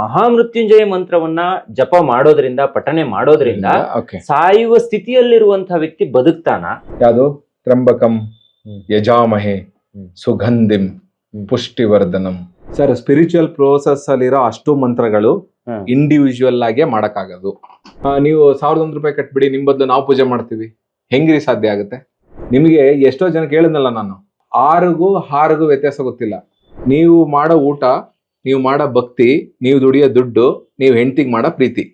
ಮಹಾಮೃತ್ಯುಂಜಯ ಮಂತ್ರವನ್ನ ಜಪ ಮಾಡೋದ್ರಿಂದ ಪಠನೆ ಮಾಡೋದ್ರಿಂದ ಓಕೆ ಸಾಯುವ ಸ್ಥಿತಿಯಲ್ಲಿರುವಂತಹ ವ್ಯಕ್ತಿ ಬದುಕ್ತಾನ. ಯಾವುದು? ತ್ರಂಬಕಂ. ಯಜಾಮಹೆ. ಸುಗಂಧಿಂ. ಪುಷ್ಟಿವರ್ಧನಂ. ಸರ್ ಸ್ಪಿರಿಚುವಲ್ ಪ್ರೋಸೆಸ್ ಅಲ್ಲಿರೋ ಅಷ್ಟು ಮಂತ್ರಗಳು ಇಂಡಿವಿಜುವಲ್ ಆಗೇ ಮಾಡಕ್ಕಾಗದು. ನೀವು ಸಾವಿರದ ಒಂದು ರೂಪಾಯಿ ಕಟ್ಬಿಡಿ ನಿಮ್ ಬದಲು ನಾವು ಪೂಜೆ ಮಾಡ್ತೀವಿ. ಹೆಂಗ್ರಿ ಸಾಧ್ಯ ಆಗುತ್ತೆ? ನಿಮಗೆ ಎಷ್ಟೋ ಜನ ಕೇಳಿದ್ನಲ್ಲ ನಾನು. ಆರಿಗೂ ಹಾರಿಗೂ ವ್ಯತ್ಯಾಸ ಗೊತ್ತಿಲ್ಲ. ನೀವು ಮಾಡೋ ಊಟ ನೀವು ಮಾಡೋ ಭಕ್ತಿ ನೀವು ದುಡಿಯೋ ದುಡ್ಡು ನೀವು ಹೆಂಡತಿಗೆ ಮಾಡೋ ಪ್ರೀತಿ.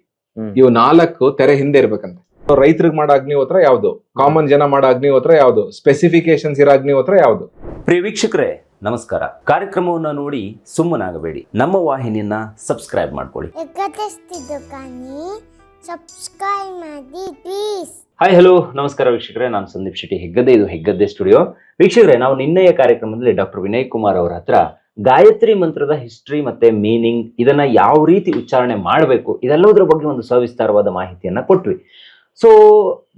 ಇವು ನಾಲ್ಕು ತೆರೆ ಹಿಂದೆ ಇರ್ಬೇಕಂತೆ. ರೈತರಿಗೆ ಮಾಡೋ ಅಗ್ನಿಹೋತ್ರ ಯಾವುದು? ಕಾಮನ್ ಜನ ಮಾಡೋ ಅಗ್ನಿಹೋತ್ರ ಯಾವುದು? ಸ್ಪೆಸಿಫಿಕೇಶನ್ಸ್ ಇರೋ ಅಗ್ನಿಹೋತ್ರ ಯಾವುದು? ಪ್ರಿಯ ವೀಕ್ಷಕರೇ ನಮಸ್ಕಾರ. ಕಾರ್ಯಕ್ರಮವನ್ನು ನೋಡಿ ಸುಮ್ಮನಾಗಬೇಡಿ. ನಮ್ಮ ವಾಹಿನಿಯನ್ನ ಸಬ್ಸ್ಕ್ರೈಬ್ ಮಾಡ್ಕೊಳ್ಳಿ. ಸಬ್ಸ್ಕ್ರೈಬ್ ಮಾಡಿ ಪ್ಲೀಸ್ ಹಾಯ್ ಹಲೋ ನಮಸ್ಕಾರ ವೀಕ್ಷಕರೇ ನಾನು ಸಂದೀಪ್ ಶೆಟ್ಟಿ ಹೆಗ್ಗದ್ದೆ ಇದು ಹೆಗ್ಗದ್ದೆ ಸ್ಟುಡಿಯೋ ವೀಕ್ಷಕರೇ ನಾವು ನಿನ್ನೆಯ ಕಾರ್ಯಕ್ರಮದಲ್ಲಿ ಡಾಕ್ಟರ್ ವಿನಯ್ ಕುಮಾರ್ ಅವರ ಹತ್ರ ಗಾಯತ್ರಿ ಮಂತ್ರದ ಹಿಸ್ಟ್ರಿ ಮತ್ತೆ ಮೀನಿಂಗ್ ಇದನ್ನ ಯಾವ ರೀತಿ ಉಚ್ಚಾರಣೆ ಮಾಡಬೇಕು ಇದೆಲ್ಲದರ ಬಗ್ಗೆ ಒಂದು ಸವಿಸ್ತಾರವಾದ ಮಾಹಿತಿಯನ್ನ ಕೊಟ್ವಿ. ಸೊ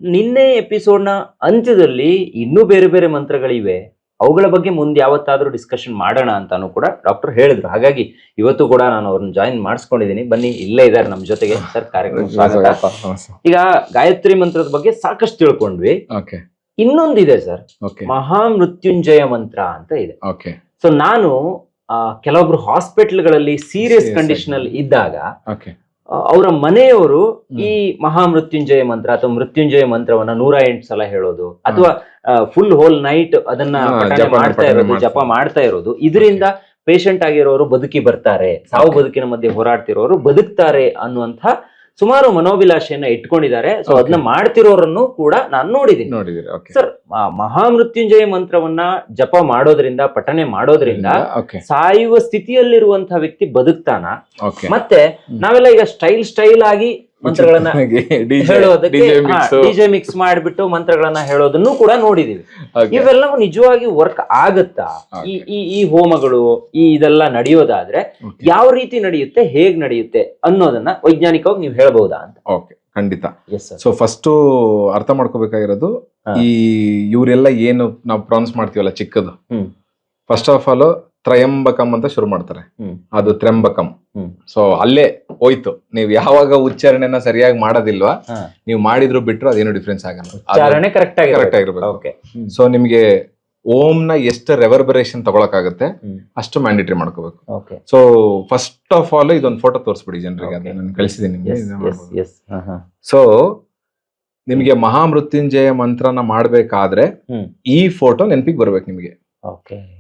ನಿನ್ನೆ ಎಪಿಸೋಡ್ನ ಅಂತ್ಯದಲ್ಲಿ ಇನ್ನೂ ಬೇರೆ ಬೇರೆ ಮಂತ್ರಗಳಿವೆ. ಅವುಗಳ ಬಗ್ಗೆ ಮುಂದೆ ಯಾವತ್ತಾದ್ರೂ ಡಿಸ್ಕಷನ್ ಮಾಡೋಣ ಅಂತಾನು ಕೂಡ ಡಾಕ್ಟರ್ ಹೇಳಿದ್ರು. ಹಾಗಾಗಿ ಇವತ್ತು ಕೂಡ ನಾನು ಅವ್ರನ್ನ ಜಾಯಿನ್ ಮಾಡಿಸ್ಕೊಂಡಿದ್ದೀನಿ ಬನ್ನಿ ಇಲ್ಲೇ ಇದ್ದಾರೆ ನಮ್ಮ ಜೊತೆಗೆ. ಸರ್ ಕಾರ್ಯಕ್ರಮ ಸ್ವಾಗತ. ಈಗ ಗಾಯತ್ರಿ ಮಂತ್ರದ ಬಗ್ಗೆ ಸಾಕಷ್ಟು ತಿಳ್ಕೊಂಡ್ವಿ. ಇನ್ನೊಂದಿದೆ ಸರ್. ಮಹಾ ಮಹಾಮೃತ್ಯುಂಜಯ ಮಂತ್ರ ಅಂತ ಇದೆ. ಸೊ ನಾನು ಕೆಲವೊಬ್ರು ಹಾಸ್ಪಿಟಲ್ಗಳಲ್ಲಿ ಸೀರಿಯಸ್ ಕಂಡೀಷನ್ ಅಲ್ಲಿ ಇದ್ದಾಗ ಅವರ ಮನೆಯವರು. ಈ ಮಹಾಮೃತ್ಯುಂಜಯ ಮಂತ್ರ ಅಥವಾ ಮೃತ್ಯುಂಜಯ ಮಂತ್ರವನ್ನ ನೂರ ಎಂಟು ಸಲ ಹೇಳೋದು ಅಥವಾ ಫುಲ್ ಹೋಲ್ ನೈಟ್ ಅದನ್ನ ಮಾಡ್ತಾ ಇರೋದು ಜಪ ಮಾಡ್ತಾ ಇರೋದು. ಇದರಿಂದ ಪೇಷಂಟ್ ಆಗಿರೋರು ಬದುಕಿ ಬರ್ತಾರೆ. ಸಾವು ಬದುಕಿನ ಮಧ್ಯೆ ಹೋರಾಡ್ತಿರೋರು ಬದುಕ್ತಾರೆ ಅನ್ನುವಂಥ ಸುಮಾರು ಮನೋಭಿಲಾಷೆಯನ್ನ ಇಟ್ಕೊಂಡಿದ್ದಾರೆ. ಸೊ. ಅದನ್ನ ಮಾಡ್ತಿರೋರನ್ನು ಕೂಡ ನಾನು ನೋಡಿದ್ದೀನಿ. ನೋಡಿದಿರಿ ಸರ್ ಮಹಾಮೃತ್ಯುಂಜಯ ಮಂತ್ರವನ್ನ ಜಪ ಮಾಡೋದ್ರಿಂದ ಪಠನೆ ಮಾಡೋದ್ರಿಂದ ಸಾಯುವ ಸ್ಥಿತಿಯಲ್ಲಿರುವಂತಹ ವ್ಯಕ್ತಿ ಬದುಕ್ತಾನ. ಮತ್ತೆ ನಾವೆಲ್ಲ ಈಗ ಸ್ಟೈಲ್ ಸ್ಟೈಲ್ ಆಗಿ ಮಂತ್ರಗಳನ್ನ ಡಿಜೆ ಮಿಕ್ಸ್ ಮಾಡಿಬಿಟ್ಟು ಮಂತ್ರಗಳನ್ನ ಹೇಳೋದನ್ನು ಕೂಡ ನೋಡಿದೀವಿ. ಇವೆಲ್ಲವೂ ನಿಜವಾಗಿ ವರ್ಕ್ ಆಗತ್ತಾ? ಈ ಈ ಈ ಹೋಮಗಳು ಈ ಇದೆಲ್ಲ ನಡೆಯೋದಾದ್ರೆ ಯಾವ ರೀತಿ ನಡೆಯುತ್ತೆ ಹೇಗ್ ನಡೆಯುತ್ತೆ ಅನ್ನೋದನ್ನ ವೈಜ್ಞಾನಿಕವಾಗಿ ನೀವು ಹೇಳ್ಬಹುದಾ ಅಂತ? ಓಕೆ ಖಂಡಿತ. ಸೊ ಫಸ್ಟ್ ಅರ್ಥ ಮಾಡ್ಕೋಬೇಕಾಗಿರೋದು ಈ ಇವರೆಲ್ಲ ಏನು ನಾವು ಪ್ರೊನೌನ್ಸ್ ಮಾಡ್ತೀವಲ್ಲ ಚಿಕ್ಕದು? ಫಸ್ಟ್ ಆಫ್ ಆಲ್ ತ್ರಯಂಬಕಂ ಅಂತ ಶುರು ಮಾಡ್ತಾರೆ. ಅದು ತ್ರಯಂಬಕಂ. ಸೊ ಅಲ್ಲೇ ಹೋಯ್ತು. ನೀವು ಯಾವಾಗ ಉಚ್ಚಾರಣೆನ ಸರಿಯಾಗಿ ಮಾಡೋದಿಲ್ವಾ. ನೀವು ಮಾಡಿದ್ರು ಬಿಟ್ರು ಅದೇನು ಡಿಫ್ರೆನ್ಸ್ ಆಗಲ್ಲ. ಕರೆಕ್ಟ್ ಆಗಿ ಕರೆಕ್ಟ್ ಆಗಿರ್ಬೇಕು. ಸೊ ನಿಮ್ಗೆ ನ ಎಷ್ಟು ರೆವರ್ಬರೇಷನ್ ತಗೊಳಕಾಗುತ್ತೆ. ಅಷ್ಟು ಮ್ಯಾಂಡೇಟರಿ ಮಾಡ್ಕೋಬೇಕು. ಸೊ ಫಸ್ಟ್ ಆಫ್ ಆಲ್ ಇದೊಂದು ಫೋಟೋ ತೋರಿಸ್ಬಿಡಿ ಜನರಿಗೆ. ನಾನು ಕಳಿಸಿದ್ದೀನಿ ನಿಮ್ಗೆ ಎಸ್ ಎಸ್ ಮಾಡ್ಬೋದು. ಸೊ ನಿಮಗೆ ಮಹಾಮೃತ್ಯುಂಜಯ ಮಂತ್ರನ ಮಾಡ್ಬೇಕಾದ್ರೆ ಈ ಫೋಟೋ ನೆನಪಿಗೆ ಬರ್ಬೇಕು ನಿಮಗೆ.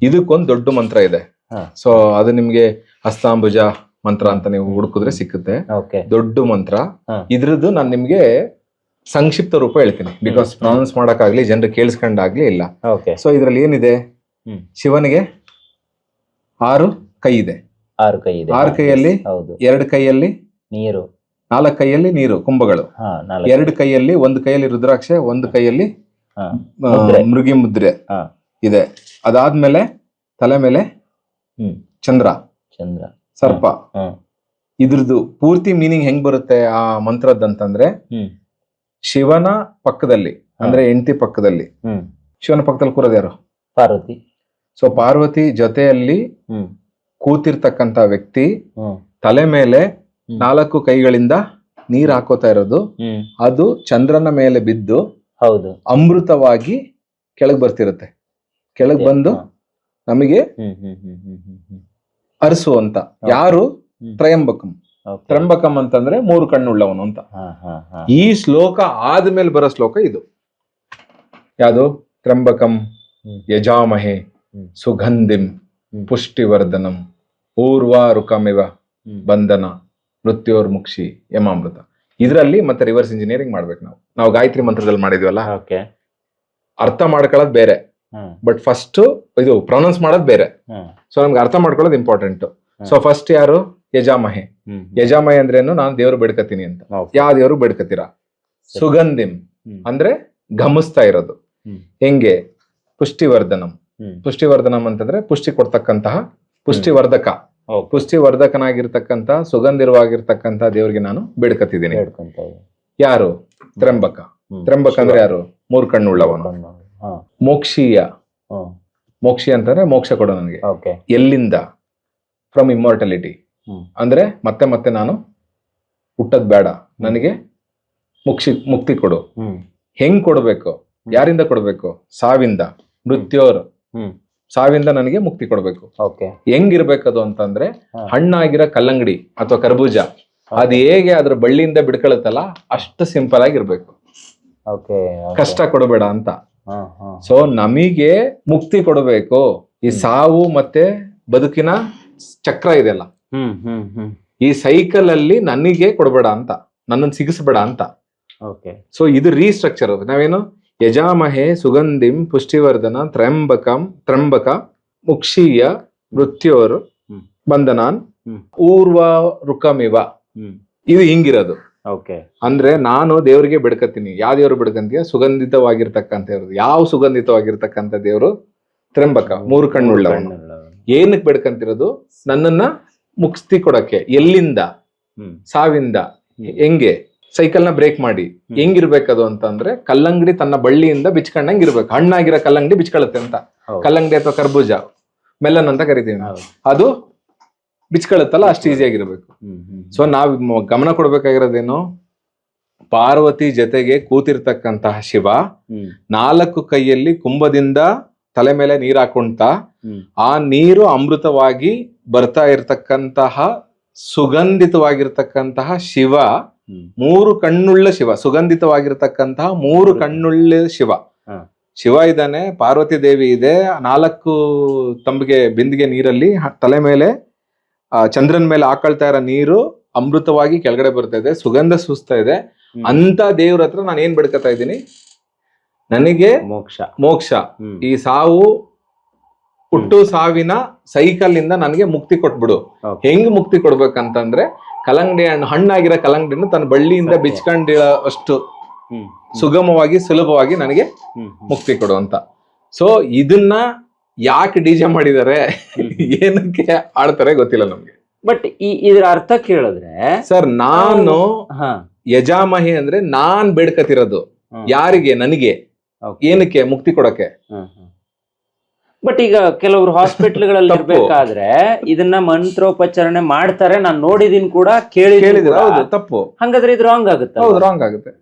ಇದಕ್ಕೊಂದು ದೊಡ್ಡ ಮಂತ್ರ ಇದೆ. ಸೊ ಅದು ನಿಮ್ಗೆ ಅಸ್ತಾಂಬುಜ ಮಂತ್ರ ಅಂತ ನೀವು ಹುಡುಕಿದ್ರೆ ಸಿಕ್ಕುತ್ತೆ. ದೊಡ್ಡ ಮಂತ್ರ. ಇದ್ರದ್ದು ನಾನು ನಿಮ್ಗೆ ಸಂಕ್ಷಿಪ್ತ ರೂಪ ಹೇಳ್ತೀನಿ. ಬಿಕಾಸ್. ಪ್ರೊನೌನ್ಸ್ ಮಾಡಕ್ಕಾಗ್ಲಿ ಜನರು ಕೇಳಿಸ್ಕೊಂಡಾಗ್ಲಿ ಇಲ್ಲ. ಸೊ ಇದ್ರಲ್ಲಿ ಏನಿದೆ? ಶಿವನಿಗೆ ಆರು ಕೈ ಇದೆ. ಆರು ಕೈ ಇದೆ. ಆರು ಕೈಯಲ್ಲಿ? ಎರಡು ಕೈಯಲ್ಲಿ ನೀರು. ನಾಲ್ಕು ಕೈಯಲ್ಲಿ ನೀರು ಕುಂಭಗಳು. ಎರಡು ಕೈಯಲ್ಲಿ ಒಂದು ಕೈಯಲ್ಲಿ ರುದ್ರಾಕ್ಷ ಒಂದು ಕೈಯಲ್ಲಿ. ಮೃಗಿ ಮುದ್ರೆ. ಇದೆ. ಅದಾದ್ಮೇಲೆ ತಲೆ ಮೇಲೆ ಹ್ಮ್. ಚಂದ್ರ ಚಂದ್ರ. ಸರ್ಪ. ಇದ್ರದ್ದು ಪೂರ್ತಿ ಮೀನಿಂಗ್ ಹೆಂಗ್ ಬರುತ್ತೆ ಆ ಮಂತ್ರದ್ದಂತಂದ್ರೆ ಹ್ಮ್. ಶಿವನ ಪಕ್ಕದಲ್ಲಿ ಅಂದ್ರೆ ಹೆಂಡತಿ ಪಕ್ಕದಲ್ಲಿ. ಹ್ಮ್. ಶಿವನ ಪಕ್ಕದಲ್ಲಿ ಕೂರೋದು ಯಾರು? ಪಾರ್ವತಿ. ಸೊ ಪಾರ್ವತಿ ಜೊತೆಯಲ್ಲಿ ಹ್ಮ್. ಕೂತಿರ್ತಕ್ಕಂತ ವ್ಯಕ್ತಿ ಹ್ಮ್ ತಲೆ ಮೇಲೆ ಹ್ಮ್. ನಾಲ್ಕು ಕೈಗಳಿಂದ ನೀರ್ ಹಾಕೋತಾ ಇರೋದು. ಹ್ಮ್. ಅದು ಚಂದ್ರನ ಮೇಲೆ ಬಿದ್ದು ಹೌದು. ಅಮೃತವಾಗಿ ಕೆಳಗ್ ಬರ್ತಿರುತ್ತೆ. ಕೆಳಗ್ ಬಂದು ನಮಗೆ ಅರಸು ಅಂತ ಯಾರು. ತ್ರಯಂಬಕಂ. ತ್ರಂಬಕಂ ಅಂತಂದ್ರೆ ಮೂರು ಕಣ್ಣುಳ್ಳವನು ಅಂತ. ಈ ಶ್ಲೋಕ ಆದ್ಮೇಲೆ ಬರೋ ಶ್ಲೋಕ ಇದು. ಯಾವುದು? ತ್ರಂಬಕಂ. ಯಜಾಮಹೆ. ಸುಗಂಧಿಂ. ಪುಷ್ಟಿವರ್ಧನಂ ಊರ್ವಾರುಕಮಿವ ಹ್ಮ್. ಬಂಧನ ಮೃತ್ಯೋರ್ಮುಕ್ಷಿ ಯಮಾಮೃತ. ಇದರಲ್ಲಿ ಮತ್ತೆ ರಿವರ್ಸ್ ಇಂಜಿನಿಯರಿಂಗ್ ಮಾಡ್ಬೇಕು ನಾವು. ನಾವು ಗಾಯತ್ರಿ ಮಂತ್ರದಲ್ಲಿ ಮಾಡಿದ್ವಲ್ಲ? ಓಕೆ. ಅರ್ಥ ಮಾಡ್ಕೊಳ್ಳೋದು ಬೇರೆ. ಬಟ್ ಫಸ್ಟ್ ಇದು ಪ್ರೊನೌನ್ಸ್ ಮಾಡೋದು ಬೇರೆ. ಸೊ ನಮ್ಗೆ ಅರ್ಥ ಮಾಡ್ಕೊಳ್ಳೋದು ಇಂಪಾರ್ಟೆಂಟ್ ಸೊ ಫಸ್ಟ್ ಯಾರು? ಯಜಾಮಹೆ. ಯಜಾಮಹೆ ಅಂದ್ರೇನು ನಾನು ದೇವ್ರು ಬೇಡ್ಕತೀನಿ ಅಂತ. ಯಾವ ದೇವ್ರು ಬೇಡ್ಕತೀರಾ. ಸುಗಂಧಿಂ. ಅಂದ್ರೆ ಘಮಿಸ್ತಾ ಇರೋದು. ಹೆಂಗೆ? ಪುಷ್ಟಿವರ್ಧನಂ. ಪುಷ್ಟಿವರ್ಧನಂ ಅಂತಂದ್ರೆ ಪುಷ್ಟಿ ಕೊಡ್ತಕ್ಕಂತಹ ಪುಷ್ಟಿವರ್ಧಕ. ಪುಷ್ಟಿವರ್ಧಕನಾಗಿರ್ತಕ್ಕಂತಹ ಸುಗಂಧಿರುವಾಗಿರ್ತಕ್ಕಂತಹ ದೇವರಿಗೆ ದೇವ್ರಿಗೆ ನಾನು ಬೇಡ್ಕತಿದ್ದೀನಿ ಯಾರು? ತ್ರಂಬಕ. ತ್ರಂಬಕ ಅಂದ್ರೆ ಯಾರು? ಮೂರ್ ಕಣ್ಣುಳ್ಳವನು ಮೋಕ್ಷೀಯ. ಮೋಕ್ಷಿ ಅಂತಂದ್ರೆ ಮೋಕ್ಷ ಕೊಡು ನನಗೆ. ಓಕೆ. ಎಲ್ಲಿಂದ? ಫ್ರಮ್ ಇಮ್ಮಾರ್ಟಲಿಟಿ ಅಂದ್ರೆ ಮತ್ತೆ ಮತ್ತೆ ನಾನು ಹುಟ್ಟದ್ ಬೇಡ. ನನಗೆ ಮುಕ್ಷಿ ಮುಕ್ತಿ ಕೊಡು. ಹೆಂಗ್ ಕೊಡ್ಬೇಕು? ಯಾರಿಂದ ಕೊಡ್ಬೇಕು? ಸಾವಿಂದ. ಮೃತ್ಯೋರ್. ಸಾವಿಂದ ನನಗೆ ಮುಕ್ತಿ ಕೊಡ್ಬೇಕು. ಹೆಂಗಿರ್ಬೇಕದು ಅಂತಂದ್ರೆ. ಹಣ್ಣಾಗಿರೋ ಕಲ್ಲಂಗಡಿ ಅಥವಾ ಕರ್ಬೂಜ. ಅದು ಹೇಗೆ ಅದ್ರ ಬಳ್ಳಿಯಿಂದ ಬಿಡ್ಕೊಳತ್ತಲ್ಲ ಅಷ್ಟು ಸಿಂಪಲ್ ಆಗಿರ್ಬೇಕು. ಕಷ್ಟ ಕೊಡಬೇಡ ಅಂತ. ಸೊ ನಮಗೆ ಮುಕ್ತಿ ಕೊಡಬೇಕು. ಈ ಸಾವು ಮತ್ತೆ ಬದುಕಿನ ಚಕ್ರ ಇದೆಲ್ಲ. ಅಲ್ಲ ಹ್ಮ್ ಹ್ಮ್. ಈ ಸೈಕಲ್ ಅಲ್ಲಿ ನನಗೆ ಕೊಡಬೇಡ ಅಂತ ನನ್ನ ಸಿಗಿಸ್ಬೇಡ ಅಂತ. ಓಕೆ ಸೊ ಇದು ರೀಸ್ಟ್ರಕ್ಚರ್ ನಾವೇನು? ಯಜಾಮಹೆ ಸುಗಂಧಿಂ ಪುಷ್ಟಿವರ್ಧನ ತ್ರಂಬಕಂ ತ್ರಂಬಕ ಮುಕ್ಷೀಯ ಮೃತ್ಯೋರು ಬಂದನಾನ್ ಬಂಧನಾನ್. ಊರ್ವ ರುಕಮಿವ ಇದು ಹಿಂಗಿರೋದು. ಅಂದ್ರೆ ನಾನು ದೇವರಿಗೆ ಬಿಡ್ಕತ್ತೀನಿ. ಯಾವ ದೇವ್ರು ಬಿಡ್ಕಂತೀಯ? ಸುಗಂಧಿತವಾಗಿರ್ತಕ್ಕಂಥ ಯಾವ ಸುಗಂಧಿತವಾಗಿರ್ತಕ್ಕಂಥ ದೇವರು? ತ್ರಂಬಕ ಮೂರು ಕಣ್ಣುಳ್ಳ ಏನಕ್ಕೆ ಬೇಡ್ಕಂತಿರೋದು? ನನ್ನನ್ನ ಮುಕ್ತಿ ಕೊಡಕ್ಕೆ ಎಲ್ಲಿಂದ? ಸಾವಿಂದ. ಹೆಂಗೆ? ಸೈಕಲ್ನ ಬ್ರೇಕ್ ಮಾಡಿ. ಹೆಂಗಿರ್ಬೇಕದು ಅಂತಂದ್ರೆ ಕಲ್ಲಂಗಡಿ ತನ್ನ ಬಳ್ಳಿಯಿಂದ ಬಿಚ್ಕೊಂಡಂಗ್ ಇರ್ಬೇಕು. ಹಣ್ಣಾಗಿರೋ ಕಲ್ಲಂಗಡಿ ಬಿಚ್ಕೊಳತ್ತೆ ಅಂತ. ಕಲ್ಲಂಗಡಿ ಅಥವಾ ಕರ್ಬೂಜ. ಮೆಲನ್ ಅಂತ ಕರಿತೀವಿ. ಅದು ಬಿಚ್ಕೊಳತ್ತಲ್ಲ ಅಷ್ಟು ಈಸಿಯಾಗಿರ್ಬೇಕು. ಸೊ ನಾವ್ ಗಮನ ಕೊಡ್ಬೇಕಾಗಿರೋದೇನು ಪಾರ್ವತಿ ಜೊತೆಗೆ ಕೂತಿರ್ತಕ್ಕಂತಹ ಶಿವ ನಾಲ್ಕು ಕೈಯಲ್ಲಿ ಕುಂಭದಿಂದ ತಲೆ ಮೇಲೆ ನೀರ್ ಹಾಕೊಂತ ಆ ನೀರು ಅಮೃತವಾಗಿ ಬರ್ತಾ ಇರ್ತಕ್ಕಂತಹ ಸುಗಂಧಿತವಾಗಿರ್ತಕ್ಕಂತಹ ಶಿವ ಮೂರು ಕಣ್ಣುಳ್ಳ ಶಿವ ಸುಗಂಧಿತವಾಗಿರ್ತಕ್ಕಂತಹ ಮೂರು ಕಣ್ಣುಳ್ಳ ಶಿವ. ಶಿವ ಇದ್ದಾನೆ ಪಾರ್ವತಿ ದೇವಿ ಇದೆ ನಾಲ್ಕು ತಂಬಿಗೆ ಬಿಂದಿಗೆ ನೀರಲ್ಲಿ ತಲೆ ಮೇಲೆ ಚಂದ್ರನ್ ಮೇಲೆ ಹಾಕೊಳ್ತಾ ಇರೋ ನೀರು ಅಮೃತವಾಗಿ ಕೆಳಗಡೆ ಬರ್ತಾ ಇದೆ ಸುಗಂಧ ಸುಸ್ತಾ ಇದೆ. ಅಂತ ದೇವ್ರ ಹತ್ರ ನಾನು ಏನ್ ಬಿಡ್ಕತಾ ಇದ್ದೀನಿ? ನನಗೆ ಮೋಕ್ಷ. ಮೋಕ್ಷ. ಈ ಸಾವು ಹುಟ್ಟು ಸಾವಿನ ಸೈಕಲ್ ಇಂದ ನನಗೆ ಮುಕ್ತಿ ಕೊಟ್ಬಿಡು. ಹೆಂಗ್ ಮುಕ್ತಿ ಕೊಡ್ಬೇಕಂತಂದ್ರೆ ಕಲಂಗಡಿ ಹಣ್ಣು ಹಣ್ಣಾಗಿರೋ ಕಲಂಗಡಿನ ತನ್ನ ಬಳ್ಳಿಯಿಂದ. ಬಿಚ್ಕೊಂಡಿರೋ ಅಷ್ಟು ಸುಗಮವಾಗಿ ಸುಲಭವಾಗಿ ನನಗೆ ಮುಕ್ತಿ ಕೊಡು ಅಂತ. ಸೊ ಇದನ್ನ ಯಾಕೆ ಡಿಜೆ ಮಾಡಿದ್ದಾರೆ. ಏನಕ್ಕೆ ಆಡ್ತಾರೆ ಗೊತ್ತಿಲ್ಲ ನಮ್ಗೆ. ಬಟ್ ಈ ಇದ್ರ ಅರ್ಥ ಕೇಳಿದ್ರೆ ಸರ್ ನಾನು ಹಾ. ಯಜಾಮಹಿ ಅಂದ್ರೆ ನಾನ್ ಬೇಡ್ಕತಿರೋದು. ಯಾರಿಗೆ? ನನಗೆ. ಏನಕ್ಕೆ? ಮುಕ್ತಿ ಕೊಡಕ್ಕೆ. ಬಟ್ ಈಗ ಕೆಲವರು ಹಾಸ್ಪಿಟಲ್ಗಳಲ್ಲಿ ತಪ್ಪು. ಇರ್ಬೇಕಾದ್ರೆ ಇದನ್ನ ಮಂತ್ರೋಪಚಾರಣೆ ಮಾಡ್ತಾರೆ. ನಾನು ನೋಡಿದೀನಿ ಕೂಡ ಕೇಳಿದೀನಿ ಕೇಳಿದ್ರೆ? ಕೂಡ. ಹೌದು ತಪ್ಪು. ಹಂಗಾದ್ರೆ ಇದು ರಾಂಗ್ ಆಗುತ್ತೆ ಹೌದು ರಾಂಗ್ ಆಗುತ್ತೆ.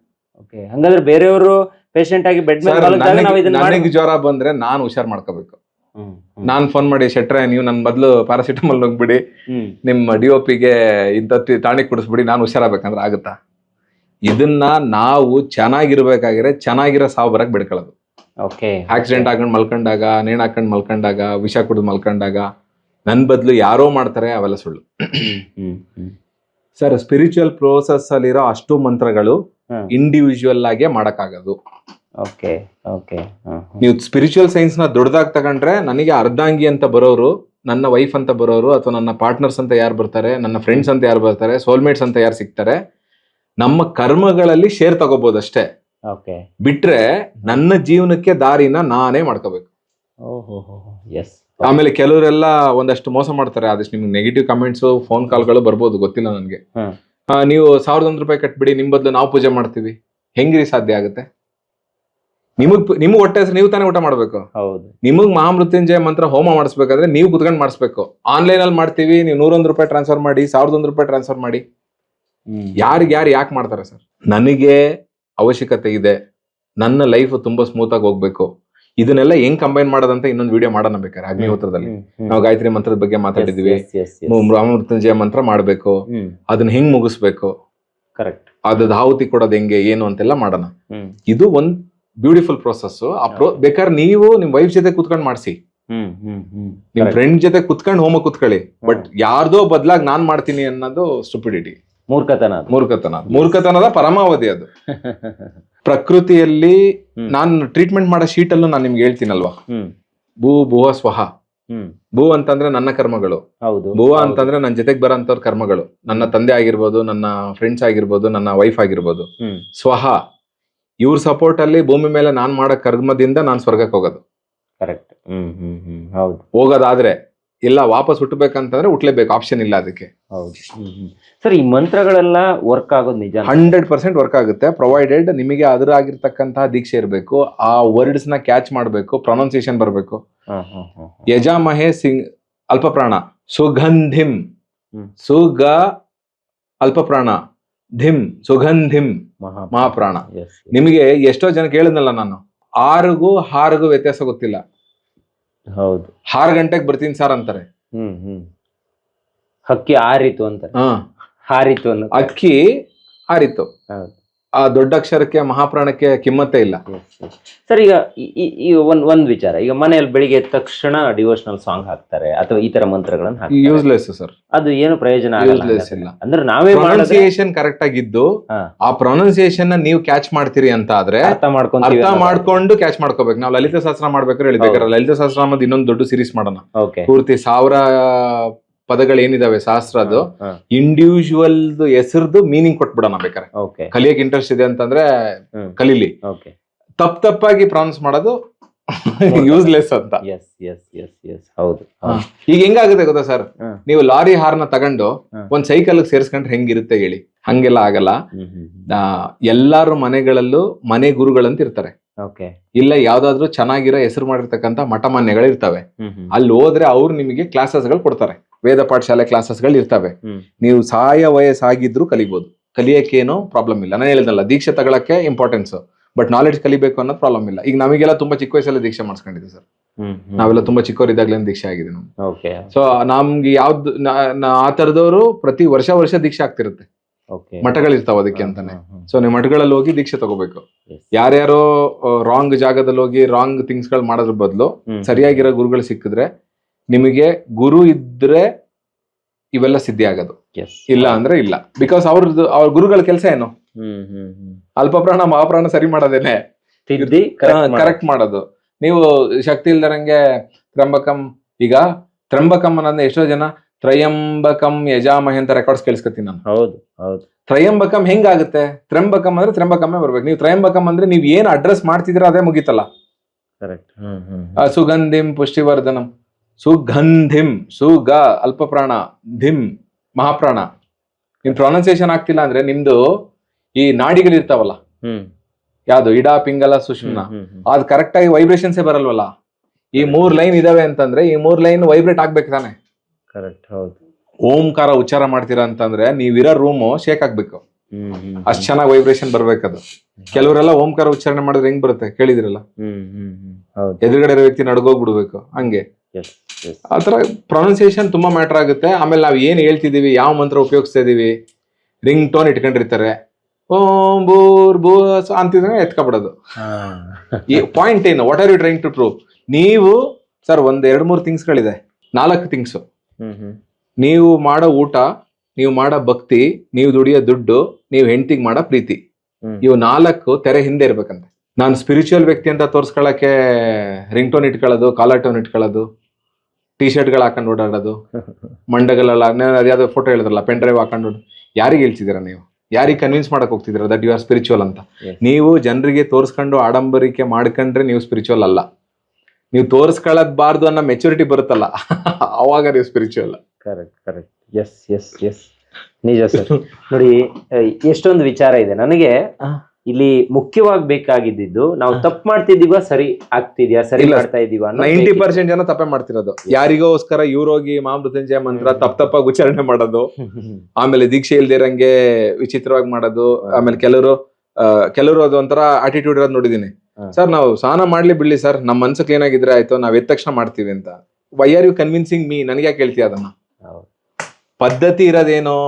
ಓಕೆ ಹಂಗಾದ್ರೆ ಬೇರೆಯವರು ಪೇಷಂಟ್ ಆಗಿ ಬೆಡ್ ಮೇಲೆ ಸರ್, ಮಲಗಿದಾಗ ನಾವು ನನಗೆ ಇದನ್ನ ನನಗೆ ಜ್ವರ ಬಂದ್ರೆ ನಾನು ಹುಷಾರ್ ಮಾಡ್ಕೋಬೇಕು. ನಾನ್ ಫೋನ್ ಮಾಡಿ ಶೆಟ್ರೆ ನೀವು ನನ್ನ ಮೊದ್ಲು ಪ್ಯಾರಾಸಿಟಮಲ್ ಹೋಗ್ಬಿಡಿ ನಿಮ್ಮ ಡಿ ಒ ಪಿಗೆ ಇಂಥ ಟಾಣಿಕ್ ಕುಡಿಸ್ಬಿಡಿ ನಾನು ಹುಷಾರಾಗಬೇಕಂದ್ರೆ ಆಗುತ್ತಾ? ಇದನ್ನ ನಾವು ಚೆನ್ನಾಗಿರ್ಬೇಕಾಗಿದ್ರೆ ಚೆನ್ನಾಗಿರೋ ಸಾವು ಬರಕ್ ಬಿಡ್ಕೊಳ್ಳೋದು. ಓಕೆ ಆಕ್ಸಿಡೆಂಟ್ ಹಾಕೊಂಡ್ ಮಲ್ಕೊಂಡಾಗ ನೇಣ್ ಹಾಕೊಂಡ್ ಮಲ್ಕೊಂಡಾಗ ವಿಷ ಕುಡಿದು ಮಲ್ಕೊಂಡಾಗ ನನ್ ಬದಲು ಯಾರೋ ಮಾಡ್ತಾರೆ ಅವೆಲ್ಲ ಸುಳ್ಳು. ಸರ್ ಸ್ಪಿರಿಚುವಲ್ ಪ್ರೋಸೆಸ್ ಅಲ್ಲಿರೋ ಅಷ್ಟು ಮಂತ್ರಗಳು ಇಂಡಿವಿಜುವಲ್ ಆಗೇ ಮಾಡಕ್ಕಾಗದು. ಓಕೆ ಓಕೆ ನೀವು ಸ್ಪಿರಿಚುವಲ್ ಸೈನ್ಸ್ನ ದೊಡ್ಡದಾಗಿ ತಗೊಂಡ್ರೆ ನನಗೆ ಅರ್ಧಾಂಗಿ ಅಂತ ಬರೋರು ನನ್ನ ವೈಫ್ ಅಂತ ಬರೋರು ಅಥವಾ ನನ್ನ ಪಾರ್ಟ್ನರ್ಸ್ ಅಂತ ಯಾರು ಬರ್ತಾರೆ ನನ್ನ ಫ್ರೆಂಡ್ಸ್ ಅಂತ ಯಾರು ಬರ್ತಾರೆ ಸೋಲ್ಮೇಟ್ಸ್ ಅಂತ ಯಾರು ಸಿಗ್ತಾರೆ ನಮ್ಮ ಕರ್ಮಗಳಲ್ಲಿ ಶೇರ್ ತಗೋಬಹುದು ಅಷ್ಟೇ. ಓಕೆ. ಬಿಟ್ರೆ ನನ್ನ ಜೀವನಕ್ಕೆ ದಾರಿನ ನಾನೇ ಮಾಡ್ಕೋಬೇಕು. ಎಸ್ ಆಮೇಲೆ ಕೆಲವರೆಲ್ಲ ಒಂದಷ್ಟು ಮೋಸ ಮಾಡ್ತಾರೆ ಆದಷ್ಟು ನಿಮ್ಗೆ ನೆಗೆಟಿವ್ ಕಮೆಂಟ್ಸ್ ಫೋನ್ ಕಾಲ್ಗಳು ಬರ್ಬೋದು ಗೊತ್ತಿಲ್ಲ ನನಗೆ. ನೀವು ಸಾವಿರದ ಒಂದು ರೂಪಾಯಿ ಕಟ್ಬಿಡಿ ನಿಮ್ ಬದಲು ನಾವು ಪೂಜೆ ಮಾಡ್ತೀವಿ. ಹೆಂಗ್ರಿ ಸಾಧ್ಯ ಆಗುತ್ತೆ? ನಿಮಗ್ ನಿಮ್ಮ ಹೊಟ್ಟೆ ಹೆಸರು ನೀವು ತಾನೇ ಊಟ ಮಾಡ್ಬೇಕು. ಹೌದು. ನಿಮಗ್ ಮಹಾಮೃತ್ಯುಂಜಯ ಮಂತ್ರ ಹೋಮ ಮಾಡಿಸ್ಬೇಕಾದ್ರೆ ನೀವು ಕುತ್ಕೊಂಡು ಮಾಡಿಸ್ಬೇಕು. ಆನ್ಲೈನ್ ಅಲ್ಲಿ ಮಾಡ್ತೀವಿ ನೀವು ನೂರೊಂದು ರೂಪಾಯಿ ಟ್ರಾನ್ಸ್ಫರ್ ಮಾಡಿ ಸಾವಿರದ ಒಂದು ರೂಪಾಯಿ ಟ್ರಾನ್ಸ್ಫರ್ ಮಾಡಿ. ಯಾರಿಗ ಯಾರು ಯಾಕೆ ಮಾಡ್ತಾರೆ ಸರ್? ನನಗೆ ಅವಶ್ಯಕತೆ ಇದೆ. ನನ್ನ ಲೈಫ್ ತುಂಬಾ ಸ್ಮೂತ್ ಆಗಿ ಹೋಗ್ಬೇಕು. ಇದನ್ನೆಲ್ಲ ಹೆಂಗ್ ಕಂಬೈನ್ ಮಾಡೋದಂತ ಇನ್ನೊಂದು ವಿಡಿಯೋ ಮಾಡೋಣ ಬೇಕಾದ್ರೆ ಅಗ್ನಿಹೋತ್ರದಲ್ಲಿ. ನಾವು ಗಾಯತ್ರಿ ಮಂತ್ರದ ಬಗ್ಗೆ ಮಾತಾಡಿದ್ವಿ. ಮಹಾಮೃತ್ಯುಂಜಯ ಮಂತ್ರ ಮಾಡ್ಬೇಕು. ಅದನ್ನ ಹೆಂಗ್ ಮುಗಿಸ್ಬೇಕು? ಕರೆಕ್ಟ್ ಅದ್ ಆಹುತಿ ಕೊಡೋದು ಹೆಂಗೆ ಏನು ಅಂತೆಲ್ಲ ಮಾಡೋಣ. ಇದು ಒಂದ್ ಬ್ಯೂಟಿಫುಲ್ ಪ್ರೊಸೆಸ್ ಆ ಪ್ರೋ ಬೇಕಾದ್ರೆ ನೀವು ನಿಮ್ ವೈಫ್ ಜೊತೆ ಕುತ್ಕೊಂಡು ಮಾಡಿಸಿ. ನಿಮ್ ಫ್ರೆಂಡ್ ಜೊತೆ ಕುತ್ಕೊಂಡು ಹೋಮ ಕುತ್ಕೊಳ್ಳಿ. ಬಟ್ ಯಾರ್ದೋ ಬದ್ಲಾಗಿ ನಾನ್ ಮಾಡ್ತೀನಿ ಅನ್ನೋದು ಸ್ಟುಪಿಡಿಟಿ ಮೂರ್ಖತನ ಮೂರ್ಖತನ ಮೂರ್ಖತನದ ಪರಮಾವಧಿ ಅದು. ಪ್ರಕೃತಿಯಲ್ಲಿ. ನಾನು ಟ್ರೀಟ್ಮೆಂಟ್ ಮಾಡೋ ಶೀಟ್ ಅಲ್ಲೂ ನಾನು ನಿಮ್ಗೆ ಹೇಳ್ತೀನಲ್ವಾ? ಭೂ ಭೂ ಭುವ ಸ್ವಹ. ಭೂ ಅಂತಂದ್ರೆ ನನ್ನ ಕರ್ಮಗಳು. ಹೌದು. ಭುವ ಅಂತಂದ್ರೆ ನನ್ನ ಜೊತೆಗೆ ಬರೋಂಥವ್ರ ಕರ್ಮಗಳು. ನನ್ನ ತಂದೆ ಆಗಿರ್ಬೋದು ನನ್ನ ಫ್ರೆಂಡ್ಸ್ ಆಗಿರ್ಬೋದು ನನ್ನ ವೈಫ್ ಆಗಿರ್ಬೋದು. ಸ್ವಹ. ಇವ್ರ ಸಪೋರ್ಟ್ ಅಲ್ಲಿ ಭೂಮಿ ಮೇಲೆ ನಾನ್ ಮಾಡೋ ಕರ್ಮದಿಂದ ನಾನ್ ಸ್ವರ್ಗಕ್ಕೆ ಹೋಗೋದು. ಕರೆಕ್ಟ್ ಹ್ಮ್ ಹ್ಮ್ ಹ್ಮ್ ಹೌದು. ಹೋಗೋದಾದ್ರೆ ಇಲ್ಲ ವಾಪಸ್ ಹುಟ್ಟಬೇಕಂತಂದ್ರೆ ಹುಟ್ಲೇಬೇಕು ಆಪ್ಷನ್ ಇಲ್ಲ ಅದಕ್ಕೆ. ಹೌದು. ಸರ್ ಈ ಮಂತ್ರಗಳೆಲ್ಲ ವರ್ಕ್ ಆಗೋದು ನಿಜ ಹಂಡ್ರೆಡ್ ಪರ್ಸೆಂಟ್ ವರ್ಕ್ ಆಗುತ್ತೆ. ಪ್ರೊವೈಡೆಡ್ ನಿಮಗೆ ಅದರ ಆಗಿರ್ತಕ್ಕಂತಹ ದೀಕ್ಷೆ ಇರಬೇಕು ಆ ವರ್ಡ್ಸ್ನ ಕ್ಯಾಚ್ ಮಾಡಬೇಕು ಪ್ರೊನೌನ್ಸಿಯೇಷನ್ ಬರಬೇಕು. ಯಜಾಮಹೇ ಸಿಂಗ್ ಅಲ್ಪಪ್ರಾಣ. ಸುಗಂಧಿಂ. ಹ್ಮ್. ಸುಗ ಅಲ್ಪಪ್ರಾಣ. ಧಿಮ್ ಸುಗಂಧಿಂ ಮಹಾ ಮಹಾಪ್ರಾಣ. ನಿಮಗೆ ಎಷ್ಟೋ ಜನ ಕೇಳಿದ್ನಲ್ಲ ನಾನು ಆರಿಗೂ ಹಾರಿಗೂ ವ್ಯತ್ಯಾಸ ಗೊತ್ತಿಲ್ಲ. ಹೌದು. ಆರು ಗಂಟೆಗೆ ಬರ್ತೀನಿ ಸರ್ ಅಂತಾರೆ. ಹ್ಮ್ ಹ್ಮ್. ಹಕ್ಕಿ ಆರಿತು ಅಂತ ಹಾರಿತು ಅನ್ನೋ ಅಕ್ಕಿ ಆರಿತು. ಹೌದು. ಆ ದೊಡ್ಡ ಅಕ್ಷರಕ್ಕೆ ಮಹಾಪ್ರಾಣಕ್ಕೆ ಕಿಮ್ಮತ್ತೇ ಇಲ್ಲ. ಸರ್ ಈಗ ಈ- ಒಂದ್ ಒಂದ್ ವಿಚಾರ. ಈಗ ಮನೆಯಲ್ಲಿ ಬೆಳಿಗ್ಗೆ ಎದ್ದ ತಕ್ಷಣ ಡಿವೋಷನಲ್ ಸಾಂಗ್ ಹಾಕ್ತಾರೆ ಅಥವಾ ಈ ತರ ಮಂತ್ರಗಳನ್ನ ಹಾಕ್ತಾರೆ? ಯೂಸ್ಲೆಸ್ ಸರ್ ಅದು ಏನು ಪ್ರಯೋಜನ ಆಗಲ್ಲ ಯೂಸ್ಲೆಸ್ ಇಲ್ಲ. ಅಂದ್ರೆ ನಾವೇ ಮಾಡಿದ್ರೆ ಪ್ರೊನೌನ್ಸಿಯೇಷನ್ ಕರೆಕ್ಟ್ ಆಗಿದ್ದು ಹಾ. ಆ ಪ್ರೊನೌನ್ಸಿಯೇಷನ್ನ ನೀವು ಕ್ಯಾಚ್ ಮಾಡ್ತೀರಿ ಅಂತ ಆದ್ರೆ ಅರ್ಥ ಮಾಡ್ಕೊಂತೀವಿ ಅರ್ಥ ಮಾಡ್ಕೊಂಡು ಕ್ಯಾಚ್ ಮಾಡ್ಕೋಬೇಕು. ನಾವು ಲಲಿತ ಶಾಸ್ತ್ರ ಮಾಡ್ಬೇಕಾದ್ರೆ ಹೇಳಿದ್ರೆ ಲಲಿತ ಶಾಸ್ತ್ರ ಇನ್ನೊಂದು ದೊಡ್ಡ ಸಿರೀಸ್ ಮಾಡೋಣ. ಓಕೆ ಪೂರ್ತಿ ಸಾವಿರ ಪದಗಳು ಏನಿದಾವೆ ಶಾಸ್ತ್ರದ್ದು ಇಂಡಿವಿಜುವಲ್ ಹೆಸರ್ದು ಮೀನಿಂಗ್ ಕೊಟ್ಬಿಡೋಣ ಬೇಕಾರೆ. ಓಕೆ. ಕಲಿಯಕ್ ಇಂಟ್ರೆಸ್ಟ್ ಇದೆ ಅಂತಂದ್ರೆ. ಕಲೀಲಿ. ತಪ್ಪ ತಪ್ಪಾಗಿ ಪ್ರೊನೌನ್ಸ್ ಮಾಡೋದು ಯೂಸ್ಲೆಸ್ ಅಂತ. ಎಸ್ ಎಸ್ ಎಸ್ ಎಸ್ ಹೌದು. ಈಗ ಹೆಂಗಾಗುತ್ತೆ ಗೊತ್ತಾ ಸರ್? ನೀವು ಲಾರಿ ಹಾರ್ನ ತಗೊಂಡು. ಒಂದ್ ಸೈಕಲ್ ಸೇರಿಸ್ಕೊಂಡ್ರೆ ಹೆಂಗಿರುತ್ತೆ ಹೇಳಿ? ಹಂಗೆಲ್ಲ ಆಗಲ್ಲ. ಎಲ್ಲಾರು ಮನೆಗಳಲ್ಲೂ ಮನೆ ಗುರುಗಳಂತ ಇರ್ತಾರೆ. ಇಲ್ಲ ಯಾವ್ದಾದ್ರು ಚೆನ್ನಾಗಿರೋ ಹೆಸರು ಮಾಡಿರ್ತಕ್ಕಂಥ ಮಠಮಾನ್ಯಗಳು ಇರ್ತವೆ ಹ್ಮ್ ಹ್ಮ್. ಅಲ್ಲಿ ಹೋದ್ರೆ ಅವ್ರು ನಿಮಗೆ ಕ್ಲಾಸಸ್ಗಳು ಕೊಡ್ತಾರೆ. ವೇದ ಪಾಠಶಾಲೆ ಕ್ಲಾಸಸ್ಗಳು ಇರ್ತವೆ. ನೀವು ಸಹಾಯ ವಯಸ್ಸಾಗಿದ್ರು ಕಲಿಬಹುದು ಕಲಿಯಕ್ಕೇನು ಪ್ರಾಬ್ಲಮ್ ಇಲ್ಲ. ನಾನು ಹೇಳಿದ್ನಲ್ಲ ದೀಕ್ಷೆ ತಗೊಳಕ್ಕೆ ಇಂಪಾರ್ಟೆನ್ಸ್ ಬಟ್ ನಾಲೆಡ್ಜ್ ಕಲಿಬೇಕು ಅನ್ನೋದು ಪ್ರಾಬ್ಲಮ್ ಇಲ್ಲ. ಈಗ ನಮಗೆಲ್ಲ ತುಂಬಾ ಚಿಕ್ಕ ವಯಸ್ಸಲ್ಲಿ ದೀಕ್ಷೆ ಮಾಡಿಸ್ಕೊಂಡಿದ್ದೆ ಸರ್. ನಾವೆಲ್ಲ ತುಂಬಾ ಚಿಕ್ಕವರಿದ್ದಾಗಲೇ ದೀಕ್ಷೆ ಆಗಿದೆ ನಮ್ಗೆ. ಸೊ ನಮ್ಗೆ ಯಾವ್ದು ಆ ತರದವರು ಪ್ರತಿ ವರ್ಷ ವರ್ಷ ದೀಕ್ಷೆ ಆಗ್ತಿರುತ್ತೆ. ಮಠಗಳಿರ್ತಾವ ಅದಕ್ಕೆ ಅಂತಾನೆ. ಸೊ ನೀವು ಮಠಗಳಲ್ಲಿ ಹೋಗಿ ದೀಕ್ಷೆ ತಗೋಬೇಕು. ಯಾರ್ಯಾರೋ ರಾಂಗ್ ಜಾಗದಲ್ಲಿ ಹೋಗಿ ರಾಂಗ್ ಥಿಂಗ್ಸ್ಗಳು ಮಾಡೋದ್ರ ಬದಲು ಸರಿಯಾಗಿರೋ ಗುರುಗಳು ಸಿಕ್ಕಿದ್ರೆ ನಿಮಗೆ ಗುರು ಇದ್ರೆ ಇವೆಲ್ಲ ಸಿದ್ಧಿ ಆಗೋದು. ಇಲ್ಲ ಅಂದ್ರೆ ಇಲ್ಲ. ಬಿಕಾಸ್ ಅವ್ರದ್ದು ಅವ್ರ ಗುರುಗಳ ಕೆಲಸ ಏನು? ಹ್ಮ್ ಅಲ್ಪಪ್ರಾಣ ಮಹಾಪ್ರಾಣ ಸರಿ ಮಾಡೋದೇನೆ. ಕರೆಕ್ಟ್ ಮಾಡೋದು. ನೀವು ಶಕ್ತಿ ಇಲ್ದರಂಗೆ ತ್ರಂಬಕಂ ಈಗ ತ್ರಂಬಕಂ ಅನ್ನೋದು ಎಷ್ಟೋ ಜನ ತ್ರಯಂಬಕಂ ಯಜಾಮಹಿ ಅಂತ ರೆಕಾರ್ಡ್ಸ್ ಕೇಳಿಸ್ಕೊತೀನಿ ನಾನು. ಹೌದು ಹೌದು. ತ್ರಯಂಬಕಂ ಹೆಂಗಾಗುತ್ತೆ? ತ್ರಂಬಕಂ ಅಂದ್ರೆ ತ್ರಂಬಕಮ್ಮೆ ಬರ್ಬೇಕು. ನೀವು ತ್ರಯಂಬಕಂ ಅಂದ್ರೆ ನೀವು ಏನ್ ಅಡ್ರೆಸ್ ಮಾಡ್ತಿದ್ರ ಅದೇ ಮುಗೀತಲ್ಲ. ಕರೆಕ್ಟ್ ಸುಗಂಧಿಂ ಪುಷ್ಟಿವರ್ಧನಂ. ಸುಗಂಧಿಂ ಸುಗ ಅಲ್ಪಪ್ರಾಣ ಧಿಂ ಮಹಾಪ್ರಾಣ. ನಿಮ್ ಪ್ರೊನೌನ್ಸಿಯೇಷನ್ ಆಗ್ತಿಲ್ಲ ಅಂದ್ರೆ ನಿಮ್ದು ಈ ನಾಡಿಗಳಿರ್ತಾವಲ್ಲ ಇರ್ತಾವಲ್ಲ. ಯಾವ್ದು? ಇಡಾ ಪಿಂಗಲ ಸುಷ್ಮನ ಅದ್ ಕರೆಕ್ಟ್ ಆಗಿ ವೈಬ್ರೇಷನ್ಸೇ ಬರಲ್ವಲ್ಲ? ಈ ಮೂರ್ ಲೈನ್ ಇದಾವೆ ಅಂತಂದ್ರೆ ಈ ಮೂರ್ ಲೈನ್ ವೈಬ್ರೇಟ್ ಆಗ್ಬೇಕು ತಾನೆ. ಕರೆಕ್ಟ್ ಹೌದು. ಓಂಕಾರ ಉಚ್ಚಾರ ಮಾಡ್ತೀರಾ ಅಂತಂದ್ರೆ ನೀವಿರೋ ರೂಮ್ ಶೇಕ್ ಆಗ್ಬೇಕು. ಅಷ್ಟ್ ಚೆನ್ನಾಗಿ ವೈಬ್ರೇಷನ್ ಬರ್ಬೇಕದು. ಕೆಲವರೆಲ್ಲ ಓಂಕಾರ ಉಚ್ಚಾರಣೆ ಮಾಡಿದ್ರೆ ಹೆಂಗ್ ಬರುತ್ತೆ ಕೇಳಿದ್ರಲ್ಲ? ಎದುರುಗಡೆ ಇರೋ ವ್ಯಕ್ತಿ ನಡ್ಗೋಗ್ಬಿಡ್ಬೇಕು ಹಂಗೆ. ಎಸ್ ಥರ ಪ್ರೊನೌನ್ಸಿಯೇಷನ್ ತುಂಬಾ ಮ್ಯಾಟರ್ ಆಗುತ್ತೆ. ಆಮೇಲೆ ನಾವು ಏನ್ ಹೇಳ್ತಿದೀವಿ ಯಾವ ಮಂತ್ರ ಉಪಯೋಗಿಸ್ತಾ ಇದೀವಿ ರಿಂಗ್ ಟೋನ್ ಇಟ್ಕೊಂಡಿರ್ತಾರೆ. ಓಂ ಬೂರ್ ಬೂ ಅಂತಿದ್ರೆ ಎತ್ಕೊಬಿಡೋದು. ಈ ಪಾಯಿಂಟ್ ಏನು? What are you trying to prove ನೀವು ಸರ್ ಒಂದ್ ಎರಡ್ ಮೂರು ಥಿಂಗ್ಸ್ಗಳಿದೆ ನಾಲ್ಕು ಥಿಂಗ್ಸ್ ನೀವು ಮಾಡೋ ಊಟ ನೀವು ಮಾಡೋ ಭಕ್ತಿ ನೀವು ದುಡಿಯೋ ದುಡ್ಡು ನೀವು ಹೆಂಡತಿಗೆ ಮಾಡೋ ಪ್ರೀತಿ. ಇವು ನಾಲ್ಕು ತೆರೆ ಹಿಂದೆ ಇರ್ಬೇಕಂತೆ. ನಾನು ಸ್ಪಿರಿಚುವಲ್ ವ್ಯಕ್ತಿ ಅಂತ ತೋರ್ಸ್ಕೊಳಕ್ಕೆ ರಿಂಗ್ ಟೋನ್ ಇಟ್ಕೊಳ್ಳೋದು ಕಾಲರ್ ಟೋನ್ ಇಟ್ಕೊಳ್ಳೋದು ಟಿ ಶರ್ಟ್ಗಳು ಹಾಕೊಂಡು ಓಡಾಡೋದು ಮಂಡಗಳೆಲ್ಲ ಅದ್ಯಾವುದೋ ಫೋಟೋ ಹೇಳಿದ್ರಲ್ಲ ಪೆನ್ ಡ್ರೈವ್ ಹಾಕೊಂಡು ಯಾರಿಗೆ ಹೇಳ್ತಿದ್ದೀರಾ ನೀವು? ಯಾರಿಗೆ ಕನ್ವಿನ್ಸ್ ಮಾಡಕ್ ಹೋಗ್ತಿದ್ದೀರಾ ದಟ್ ಯು ಆರ್ ಸ್ಪಿರಿಚುವಲ್ ಅಂತ? ನೀವು ಜನರಿಗೆ ತೋರಿಸ್ಕೊಂಡು ಆಡಂಬರಿಕೆ ಮಾಡ್ಕೊಂಡ್ರೆ ನೀವು ಸ್ಪಿರಿಚುವಲ್ ಅಲ್ಲ. ನೀವು ತೋರಿಸ್ಕೊಳ್ಳೋದ್ಬಾರ್ದು ಅನ್ನೋ ಮೆಚುರಿಟಿ ಬರುತ್ತಲ್ಲ. ಅವಾಗ ನೀವು spiritual correct correct yes yes yes ನಿಜ ಸರ್. ನೋಡಿ ಎಷ್ಟೊಂದು ವಿಚಾರ ಇದೆ. ನನಗೆ ಇಲ್ಲಿ ಮುಖ್ಯವಾಗಿ ಬೇಕಾಗಿದ್ದು ನಾವು ತಪ್ಪು ಮಾಡ್ತಿದೀವ ಸರಿ ಆಗ್ತಿದ್ಯಾ ಸರಿ. ಮಾಡ್ತಾ ಇದೀವ ನೈಂಟಿ ಪರ್ಸೆಂಟ್ ಜನ ತಪ್ಪೇ ಮಾಡ್ತಿರೋದು. ಯಾರಿಗೋಸ್ಕರ ಇವ್ರೋಗಿ ಮಾಮೃತ್ಯುಂಜಯ ಮಂತ್ರ. ತಪ್ಪ ತಪ್ಪಾಗಿ ಉಚ್ಚಾರಣೆ ಮಾಡೋದು ಆಮೇಲೆ ದೀಕ್ಷೆ ಇಲ್ದಿರಂಗೆ ವಿಚಿತ್ರವಾಗಿ ಮಾಡೋದು ಆಮೇಲೆ ಕೆಲವರು ಕೆಲವರು ಅದು ಒಂಥರ ಆಟಿಟ್ಯೂಡ್ ಇರೋದು ನೋಡಿದೀನಿ. ಸರ್ ನಾವು ಸ್ನಾನ ಮಾಡ್ಲಿ ಬಿಡ್ಲಿ ಸರ್ ನಮ್ಮ ಮನ್ಸು ಕ್ಲೀನ್ ಆಗಿದ್ರೆ ಆಯ್ತು ನಾವ್ ಎದ್ದ ತಕ್ಷಣ ಮಾಡ್ತೀವಿ ಅಂತ. Why are you convincing me ನನಗೆ ಯಾಕೆ ಹೇಳ್ತೀಯ ಅದನ್ನ. ಪದ್ಧತಿ ಇರೋದೇನೋ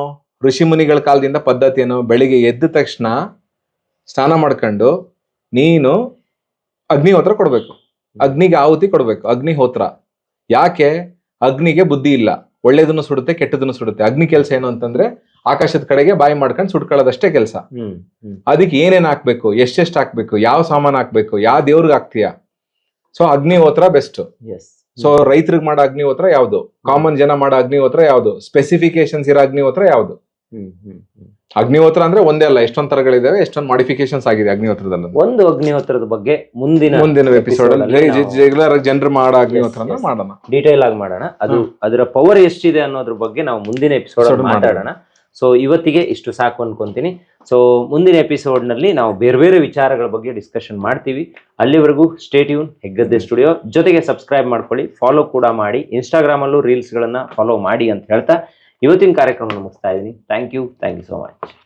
ಋಷಿ ಮುನಿಗಳ ಕಾಲದಿಂದ ಪದ್ಧತಿ ಏನೋ ಬೆಳಿಗ್ಗೆ ಎದ್ದ ತಕ್ಷಣ ಸ್ನಾನ ಮಾಡ್ಕೊಂಡು ನೀನು ಅಗ್ನಿಹೋತ್ರ ಕೊಡ್ಬೇಕು. ಅಗ್ನಿಗೆ ಆಹುತಿ ಕೊಡ್ಬೇಕು. ಅಗ್ನಿಹೋತ್ರ. ಯಾಕೆ? ಅಗ್ನಿಗೆ ಬುದ್ಧಿ ಇಲ್ಲ. ಒಳ್ಳೇದನ್ನು ಸುಡುತ್ತೆ ಕೆಟ್ಟದನ್ನು ಸುಡುತ್ತೆ. ಅಗ್ನಿ ಕೆಲಸ ಏನು ಅಂತಂದ್ರೆ ಆಕಾಶದ ಕಡೆಗೆ ಬಾಯಿ ಮಾಡ್ಕೊಂಡು ಸುಟ್ಕೊಳ್ಳೋದಷ್ಟೇ ಕೆಲಸ. ಅದಕ್ಕೆ ಏನೇನ್ ಹಾಕ್ಬೇಕು? ಎಷ್ಟೆಷ್ಟು ಹಾಕ್ಬೇಕು? ಯಾವ ಸಾಮಾನು ಹಾಕ್ಬೇಕು? ಯಾವ ದೇವ್ರಿಗೆ ಹಾಕ್ತೀಯ? ಸೊ ಅಗ್ನಿಹೋತ್ರ ಬೆಸ್ಟ್ ಸೊ ರೈತರಿಗೆ ಮಾಡೋ ಅಗ್ನಿಹೋತ್ರ ಯಾವ್ದು? ಕಾಮನ್ ಜನ ಮಾಡೋ ಅಗ್ನಿಹೋತ್ರ ಯಾವ್ದು? ಸ್ಪೆಸಿಫಿಕೇಶನ್ಸ್ ಇರೋ ಅಗ್ನಿಹೋತ್ರ ಯಾವ್ದು? ಹ್ಮ್ ಹ್ಮ್ ಹ್ಮ್. ಅಗ್ನಿಹೋತ್ರ ಅಂದ್ರೆ ಒಂದೇ ಅಲ್ಲ ಎಷ್ಟೊಂದ್ ತರಗಳಿದಾವೆ ಎಷ್ಟೊಂದು ಮಾಡಿಫಿಕೇಶನ್ಸ್ ಆಗಿದೆ ಅಗ್ನಿಹೋತ್ರದಲ್ಲಿ. ಒಂದು ಅಗ್ನಿಹೋತ್ರದ ಬಗ್ಗೆ ಮುಂದಿನ ಮುಂದಿನ ಎಪಿಸೋಡ್ ಅಲ್ಲಿ ರೆಗ್ಯುಲರ್ ಜನರು ಮಾಡೋ ಅಗ್ನಿಹೋತ್ರ ಮಾಡೋಣ. ಡೀಟೇಲ್ ಆಗಿ ಮಾಡೋಣ. ಅದು ಅದರ ಪವರ್ ಎಷ್ಟಿದೆ ಅನ್ನೋದ್ರ ಬಗ್ಗೆ ನಾವು ಮುಂದಿನ ಎಪಿಸೋಡ್ ಮಾತಾಡೋಣ. ಸೊ ಇವತ್ತಿಗೆ ಇಷ್ಟು ಸಾಕು ಅನ್ಕೊಂತೀನಿ. ಸೊ ಮುಂದಿನ ಎಪಿಸೋಡ್ನಲ್ಲಿ ನಾವು ಬೇರೆ ಬೇರೆ ವಿಚಾರಗಳ ಬಗ್ಗೆ ಡಿಸ್ಕಷನ್ ಮಾಡ್ತೀವಿ. ಅಲ್ಲಿವರೆಗೂ ಸ್ಟೇಟ್ಯೂನ್ ಹೆಗ್ಗದ್ದೆ ಸ್ಟುಡಿಯೋ ಜೊತೆಗೆ ಸಬ್ಸ್ಕ್ರೈಬ್ ಮಾಡ್ಕೊಳ್ಳಿ. ಫಾಲೋ ಕೂಡ ಮಾಡಿ. ಇನ್ಸ್ಟಾಗ್ರಾಮ್ ಅಲ್ಲೂ ರೀಲ್ಸ್ ಗಳನ್ನ ಫಾಲೋ ಮಾಡಿ ಅಂತ ಹೇಳ್ತಾ ಇವತ್ತಿನ ಕಾರ್ಯಕ್ರಮ ಮುಗಿಸ್ತಾ ಇದ್ದೀನಿ. Thank you thank you so much